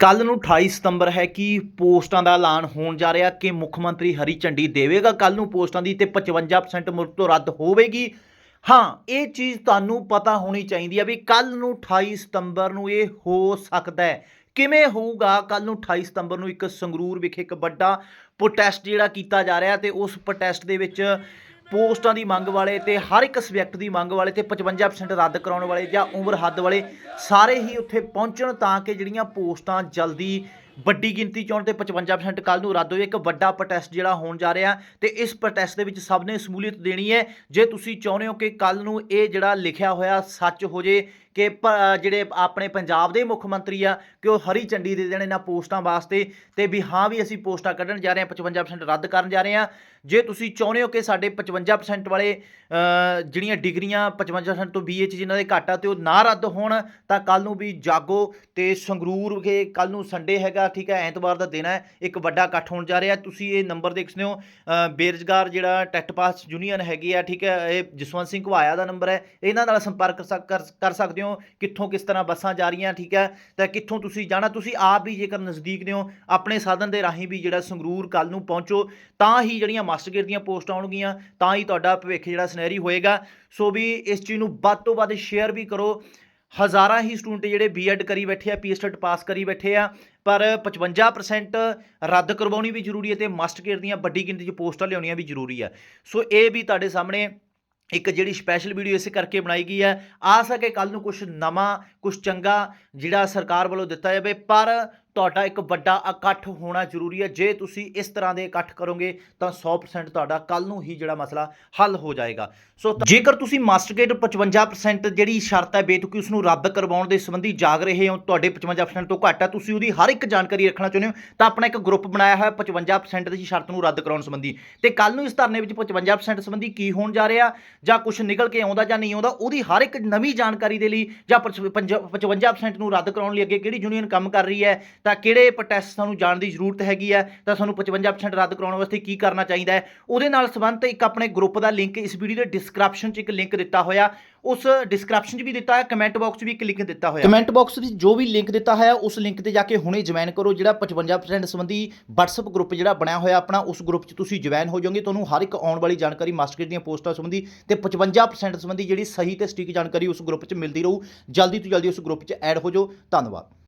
ਕੱਲ ਨੂੰ 28 ਸਤੰਬਰ ਹੈ ਕਿ ਪੋਸਟਾਂ ਦਾ ਐਲਾਨ ਹੋਣ ਜਾ ਰਿਹਾ ਕਿ ਮੁੱਖ ਮੰਤਰੀ ਹਰੀ ਝੰਡੀ ਦੇਵੇਗਾ ਕੱਲ ਨੂੰ ਪੋਸਟਾਂ ਦੀ ਤੇ 55% ਮੁਲਕ ਤੋਂ ਰੱਦ ਹੋਵੇਗੀ। ਹਾਂ, ਇਹ ਚੀਜ਼ ਤੁਹਾਨੂੰ ਪਤਾ ਹੋਣੀ ਚਾਹੀਦੀ ਹੈ ਵੀ ਕੱਲ ਨੂੰ 28 ਸਤੰਬਰ ਨੂੰ ਇਹ ਹੋ ਸਕਦਾ ਹੈ। ਕਿਵੇਂ ਹੋਊਗਾ? ਕੱਲ ਨੂੰ 28 ਸਤੰਬਰ ਨੂੰ ਇੱਕ ਸੰਗਰੂਰ ਵਿਖੇ ਇੱਕ ਵੱਡਾ ਪ੍ਰੋਟੈਸਟ ਜਿਹੜਾ ਕੀਤਾ ਜਾ ਰਿਹਾ ਤੇ ਉਸ ਪ੍ਰੋਟੈਸਟ ਦੇ ਵਿੱਚ ਪੋਸਟਾਂ ਦੀ ਮੰਗ ਵਾਲੇ ਤੇ ਹਰ ਇੱਕ ਸਬਜੈਕਟ ਦੀ ਮੰਗ ਵਾਲੇ ਤੇ 55% ਰੱਦ ਕਰਾਉਣ ਵਾਲੇ ਜਾਂ ਉਮਰ ਹੱਦ ਵਾਲੇ ਸਾਰੇ ਹੀ ਉੱਥੇ ਪਹੁੰਚਣ ਤਾਂ ਕਿ ਜਿਹੜੀਆਂ ਪੋਸਟਾਂ ਜਲਦੀ ਵੱਡੀ ਗਿਣਤੀ ਚੋਂ ਤੇ 55% ਕੱਲ ਨੂੰ ਰੱਦ ਹੋਏ। ਇੱਕ ਵੱਡਾ ਪ੍ਰੋਟੈਸਟ ਜਿਹੜਾ ਹੋਣ ਜਾ ਰਿਹਾ ਤੇ ਇਸ ਪ੍ਰੋਟੈਸਟ ਦੇ ਵਿੱਚ ਸਭ ਨੇ ਸਮੂਲੀਅਤ ਦੇਣੀ ਹੈ। ਜੇ ਤੁਸੀਂ ਚਾਹੁੰਦੇ ਹੋ ਕਿ ਕੱਲ ਨੂੰ ਇਹ ਜਿਹੜਾ ਲਿਖਿਆ ਹੋਇਆ ਸੱਚ ਹੋ ਜੇ ਕਿ ਪ- ਜਿਹੜੇ ਆਪਣੇ ਪੰਜਾਬ ਦੇ ਮੁੱਖ ਮੰਤਰੀ ਆ ਕਿ ਉਹ ਹਰੀ ਝੰਡੀ ਦੇ ਦੇਣ ਇਹਨਾਂ ਪੋਸਟਾਂ ਵਾਸਤੇ ਤੇ ਵੀ ਹਾਂ ਵੀ ਅਸੀਂ ਪੋਸਟਾਂ ਕੱਢਣ ਜਾ ਰਹੇ ਹਾਂ 55% ਰੱਦ ਕਰਨ ਜਾ ਰਹੇ ਹਾਂ। ਜੇ ਤੁਸੀਂ ਚਾਹੁੰਦੇ ਹੋ ਕਿ ਸਾਡੇ 55% ਵਾਲੇ ਜਿਹੜੀਆਂ ਡਿਗਰੀਆਂ 55% ਤੋਂ BA ਚ ਜਿਨ੍ਹਾਂ ਦੇ ਘੱਟ ਆ ਤੇ ਉਹ ਨਾ ਰੱਦ ਹੋਣ, ਤਾਂ ਕੱਲ ਨੂੰ ਵੀ ਜਾਗੋ ਤੇ ਸੰਗਰੂਰ ਵਿਖੇ ਕੱਲ ਨੂੰ ਸੰਡੇ ਹੈਗਾ ਠੀਕ ਹੈ ਐਤਵਾਰ ਦਾ ਦਿਨ ਹੈ ਇੱਕ ਵੱਡਾ ਇਕੱਠ ਹੋਣ ਜਾ ਰਿਹਾ। ਤੁਸੀਂ ਇਹ ਨੰਬਰ ਦੇਖ ਸਕਦੇ ਹੋ ਅ, ਬੇਰੁਜ਼ਗਾਰ ਜਿਹੜਾ ਟੈਟ ਪਾਸ ਯੂਨੀਅਨ ਹੈਗੀ ਆ ਠੀਕ ਹੈ ਇਹ ਜਸਵੰਤ ਸਿੰਘ ਘਵਾਇਆ ਦਾ ਨੰਬਰ ਹੈ। ਇਹਨਾਂ ਨਾਲ ਸੰਪਰਕ ਕਰ ਸਕਦੇ ਹੋ ਕਿੱਥੋਂ ਕਿਸ ਤਰ੍ਹਾਂ ਬੱਸਾਂ ਜਾ ਰਹੀਆਂ ਠੀਕ ਹੈ। ਤਾਂ ਕਿੱਥੋਂ ਤੁਸੀਂ ਜਾਣਾ ਤੁਸੀਂ ਆਪ ਵੀ ਜੇਕਰ ਨਜ਼ਦੀਕ ਦੇ ਹੋ ਆਪਣੇ ਸਾਧਨ ਦੇ ਰਾਹੀਂ ਵੀ ਜਿਹੜਾ ਸੰਗਰੂਰ ਕੱਲ ਨੂੰ ਪਹੁੰਚੋ। ਤਾਂ ਹੀ ਜਿਹੜੀਆਂ ਮਾਸਟਰ ਗੇਟ ਦੀਆਂ ਪੋਸਟਾਂ ਆਉਣਗੀਆਂ ਤਾਂ ਹੀ ਤੁਹਾਡਾ ਭਵਿੱਖ ਜਿਹੜਾ ਸੁਨਹਿਰੀ ਹੋਏਗਾ। ਸੋ ਵੀ ਇਸ ਚੀਜ਼ ਨੂੰ ਵੱਧ ਤੋਂ ਵੱਧ ਸ਼ੇਅਰ ਵੀ ਕਰੋ। ਹਜ਼ਾਰਾਂ ਹੀ ਸਟੂਡੈਂਟ ਜਿਹੜੇ ਬੀਐਡ ਕਰੀ ਬੈਠੇ ਆ ਪੀਐਸਟਡ ਪਾਸ ਕਰੀ ਬੈਠੇ ਆ, ਪਰ 55% ਰੱਦ ਕਰਵਾਉਣੀ ਵੀ ਜ਼ਰੂਰੀ ਹੈ ਤੇ ਮਾਸਟਰ ਕੇਅਰ ਦੀਆਂ ਵੱਡੀ ਗਿਣਤੀ 'ਚ ਪੋਸਟਾਂ ਲਿਆਉਣੀਆਂ ਵੀ ਜ਼ਰੂਰੀ ਆ। ਸੋ ਇਹ ਵੀ ਤੁਹਾਡੇ ਸਾਹਮਣੇ ਇੱਕ ਜਿਹੜੀ ਸਪੈਸ਼ਲ ਵੀਡੀਓ ਇਸੇ ਕਰਕੇ ਬਣਾਈ ਗਈ ਹੈ ਆ ਸਕੇ ਕੱਲ ਨੂੰ ਕੁਝ ਨਵਾਂ ਕੁਝ ਚੰਗਾ ਜਿਹੜਾ ਸਰਕਾਰ ਵੱਲੋਂ ਦਿੱਤਾ ਜਾਵੇ, ਪਰ ਤੁਹਾਡਾ ਇੱਕ ਵੱਡਾ ਇਕੱਠ ਹੋਣਾ ਜ਼ਰੂਰੀ ਹੈ। ਜੇ ਤੁਸੀਂ ਇਸ ਤਰ੍ਹਾਂ ਦੇ ਇਕੱਠ ਕਰੋਗੇ, ਤਾਂ 100% ਤੁਹਾਡਾ ਕੱਲ ਨੂੰ ਹੀ ਜਿਹੜਾ ਮਸਲਾ ਹੱਲ ਹੋ ਜਾਏਗਾ। ਸੋ ਜੇਕਰ ਤੁਸੀਂ ਮਾਸਟਰਗੇਟ 55% ਜਿਹੜੀ ਸ਼ਰਤ ਹੈ ਬੇਤੁਕੀ ਉਸ ਨੂੰ ਰੱਦ ਕਰਵਾਉਣ ਦੇ ਸੰਬੰਧੀ ਜਾਗ ਰਹੇ ਹੋ, ਤੁਹਾਡੇ 55% ਤੋਂ ਘੱਟ ਹੈ, ਤੁਸੀਂ ਉਹਦੀ ਹਰ ਇੱਕ ਜਾਣਕਾਰੀ ਰੱਖਣਾ ਚਾਹੁੰਦੇ ਹੋ, ਤਾਂ ਆਪਣਾ ਇੱਕ ਗਰੁੱਪ ਬਣਾਇਆ ਹੋਇਆ 55% ਦੀ ਸ਼ਰਤ ਨੂੰ ਰੱਦ ਕਰਾਉਣ ਸੰਬੰਧੀ। ਤੇ ਕੱਲ ਨੂੰ ਇਸ ਧਰਨੇ ਵਿੱਚ 55% ਸੰਬੰਧੀ ਕੀ ਹੋਣ ਜਾ ਰਿਹਾ, ਜਾਂ ਕੁਝ ਨਿਕਲ ਕੇ ਆਉਂਦਾ ਜਾਂ ਨਹੀਂ ਆਉਂਦਾ, ਉਹਦੀ ਹਰ ਇੱਕ ਨਵੀਂ ਜਾਣਕਾਰੀ ਦੇ ਲਈ ਜਾਂ 55% ਨੂੰ ਰੱਦ ਕਰਾਉਣ ਲਈ ਅੱਗੇ ਕਿਹੜੀ ਯੂਨੀਅਨ ਕੰਮ ਕਰ ਰਹੀ ਹੈ ਤਾਂ ਕਿਹੜੇ ਪ੍ਰੋਟੈਸਟ ਸਾਨੂੰ ਜਾਣ ਦੀ ਜ਼ਰੂਰਤ ਹੈਗੀ ਹੈ? ਤਾਂ ਸਾਨੂੰ 55% ਰੱਦ ਕਰਾਉਣ ਵਾਸਤੇ ਕੀ ਕਰਨਾ ਚਾਹੀਦਾ ਹੈ? ਉਹਦੇ ਨਾਲ ਸੰਬੰਧਿਤ ਇੱਕ ਆਪਣੇ ਗਰੁੱਪ ਦਾ ਲਿੰਕ ਇਸ ਵੀਡੀਓ ਦੇ ਡਿਸਕ੍ਰਿਪਸ਼ਨ 'ਚ ਇੱਕ ਲਿੰਕ ਦਿੱਤਾ ਹੋਇਆ। ਉਸ ਡਿਸਕ੍ਰਿਪਸ਼ਨ 'ਚ ਵੀ ਦਿੱਤਾ ਹੈ ਕਮੈਂਟ ਬਾਕਸ 'ਚ ਵੀ ਇੱਕ ਲਿੰਕ ਦਿੱਤਾ ਹੋਇਆ। ਕਮੈਂਟ ਬਾਕਸ ਵਿੱਚ ਜੋ ਵੀ ਲਿੰਕ ਦਿੱਤਾ ਹੋਇਆ, ਉਸ ਲਿੰਕ ਤੇ ਜਾ ਕੇ ਹੁਣੇ ਜੁਆਇਨ ਕਰੋ, ਜਿਹੜਾ 55% ਸੰਬੰਧੀ WhatsApp ਗਰੁੱਪ ਜਿਹੜਾ ਬਣਿਆ ਹੋਇਆ ਆਪਣਾ, ਉਸ ਗਰੁੱਪ 'ਚ ਤੁਸੀਂ ਜੁਆਇਨ ਹੋ ਜਾਓਗੇ। ਤੁਹਾਨੂੰ ਹਰ ਇੱਕ ਆਉਣ ਵਾਲੀ ਜਾਣਕਾਰੀ ਮਾਸਟਰ ਦੀਆਂ ਪੋਸਟਾਂ ਸੰਬੰਧੀ ਤੇ 55% ਸੰਬੰਧੀ ਜਿਹੜੀ ਸਹੀ ਤੇ ਸਟੀਕ ਜਾਣਕਾਰੀ ਉਸ ਗਰੁੱਪ 'ਚ ਮਿਲਦੀ ਰਹੂ। ਜਲਦੀ ਤੋਂ ਜਲਦੀ ਉਸ ਗਰੁੱਪ 'ਚ ਐਡ ਹੋ ਜਾਓ। ਧੰਨਵਾਦ।